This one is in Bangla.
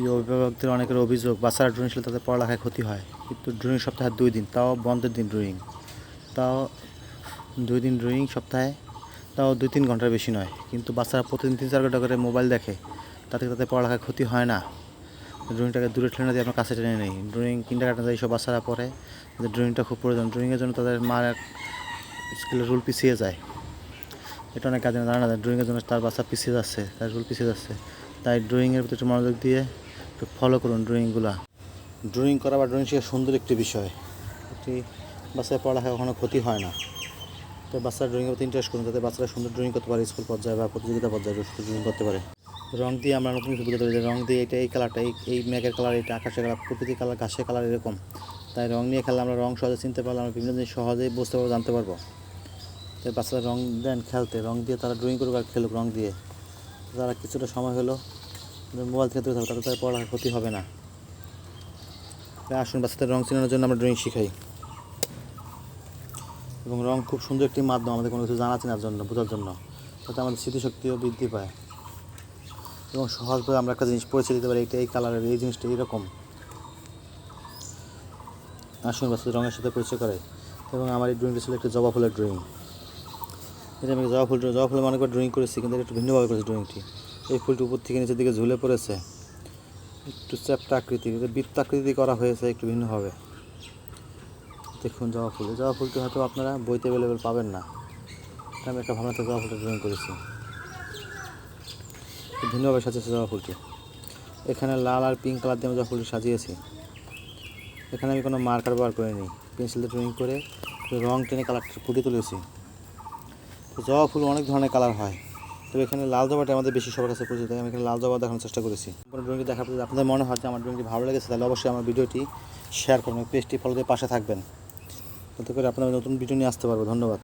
প্রিয় অভিভাবকদের অনেকের অভিযোগ, বাচ্চারা ড্রয়িং শিখলে তাদের পড়ালেখায় ক্ষতি হয়। কিন্তু ড্রয়িং সপ্তাহে দুই দিন, তাও বন্ধের দিন ড্রয়িং। তাও দুই দিন ড্রয়িং সপ্তাহে, তাও দুই তিন ঘণ্টার বেশি নয়। কিন্তু বাচ্চারা প্রতিদিন তিন চার ঘণ্টা করে মোবাইল দেখে, তাতে তাদের পড়ালেখায় ক্ষতি হয় না। ড্রয়িংটাকে দূরে ঠেলে না দিয়ে আপনার কাছে টেনে নেই। ড্রয়িং কিন্ডার কাটন এইসব বাচ্চারা পড়ে, তাদের ড্রয়িংটা খুব প্রয়োজন। ড্রয়িংয়ের জন্য তাদের মার স্কুলের রুল পিছিয়ে যায়। এটা অনেক কাজে জানা না ড্রয়িংয়ের জন্য তার বাচ্চা পিছিয়ে যাচ্ছে, তার রুল পিছিয়ে যাচ্ছে। তাই ড্রয়িংয়ের প্রতি একটু মনোযোগ দিয়ে একটু ফলো করুন ড্রয়িংগুলো ড্রয়িং করা বা ড্রয়িং শেখা সুন্দর একটি বিষয়। একটি বাচ্চার পড়ালেখা কখনো ক্ষতি হয় না। তো বাচ্চারা ড্রয়িংয়ের প্রতি ইন্টারেস্ট করুন, যাতে বাচ্চারা সুন্দর ড্রয়িং করতে পারে স্কুল পর্যায়ে বা প্রতিযোগিতা পর্যায়ে ড্রয়িং করতে পারে। রং দিয়ে আমরা নতুন কিছু বুঝতে পারি রং দিয়ে এটা এই কালারটা এই এই মেঘের কালার এটা আকাশের কালার প্রকৃতির কালার ঘাসের কালার এরকম। তাই রং নিয়ে খেললে আমরা রং সহজে চিনতে পারলে আমরা বিভিন্ন জিনিস সহজেই বুঝতে পারব, জানতে পারব। তাই বাচ্চারা রং দেন খেলতে, রং দিয়ে তারা ড্রয়িং করুক আর খেলুক রং দিয়ে। তারা কিছুটা সময় হলো মোবাইল থেকে দূরে থাকবে তাতে তাদের পড়ালেখার ক্ষতি হবে না। আসুন, বাচ্চাদের রং চেনানোর জন্য আমরা ড্রয়িং শিখাই। এবং রং খুব সুন্দর একটি মাধ্যম, আমাদের কোনো কিছু জানা চেনার জন্য, বোঝার জন্য তাতে আমাদের স্মৃতিশক্তিও বৃদ্ধি পায়। এবং সহজভাবে আমরা একটা জিনিস পরিচয় দিতে পারি এটা এই কালারের, এই জিনিসটা এইরকম। আসুন, বাচ্চাদের রঙের সাথে পরিচয় করে এবং আমার এই ড্রয়িংটা ছিল একটা জবা ফুলের ড্রয়িং এটা আমি জবা ফুল জবা ফুল মনে করে ড্রয়িং করেছি, কিন্তু এটা একটু ভিন্নভাবে করেছি ড্রয়িংটি এই ফুলটি উপর থেকে নিচের দিকে ঝুলে পড়েছে। একটু চ্যাপ্টা আকৃতি, এটা বৃত্তাকৃতি করা হয়েছে, একটু ভিন্নভাবে দেখুন জবা ফুল। জবা ফুলটি হয়তো আপনারা বইতে অ্যাভেলেবেল পাবেন না। আমি একটা ভাবনাতে জবা ফুলটা ড্রয়িং করেছি। ভিন্নভাবে সাজিয়েছে জবা ফুলটি। এখানে লাল আর পিঙ্ক কালার দিয়ে আমি জবা ফুলটি সাজিয়েছি। এখানে আমি কোনো মার্কার ব্যবহার করিনি। পেন্সিল দিয়ে ড্রয়িং করে রং টেনে কালারটা ফুটিয়ে তুলেছি। জবা ফুল অনেক ধরনের কালার হয়। তবে এখানে লাল জবাটা আমাদের বেশি সবার কাছে পরিচিত আমি এখানে লাল জবা দেখানোর চেষ্টা করেছি। কোনো ড্রয়িংটি দেখার পর আপনাদের মনে হয় যে আমার ড্রয়িংটি ভালো লেগেছে, তাহলে অবশ্যই আমার ভিডিওটি শেয়ার করবেন পেজটি ফলোতে পাশে থাকবেন। তাতে করে আপনারা নতুন ভিডিও নিয়ে আসতে পারব। ধন্যবাদ।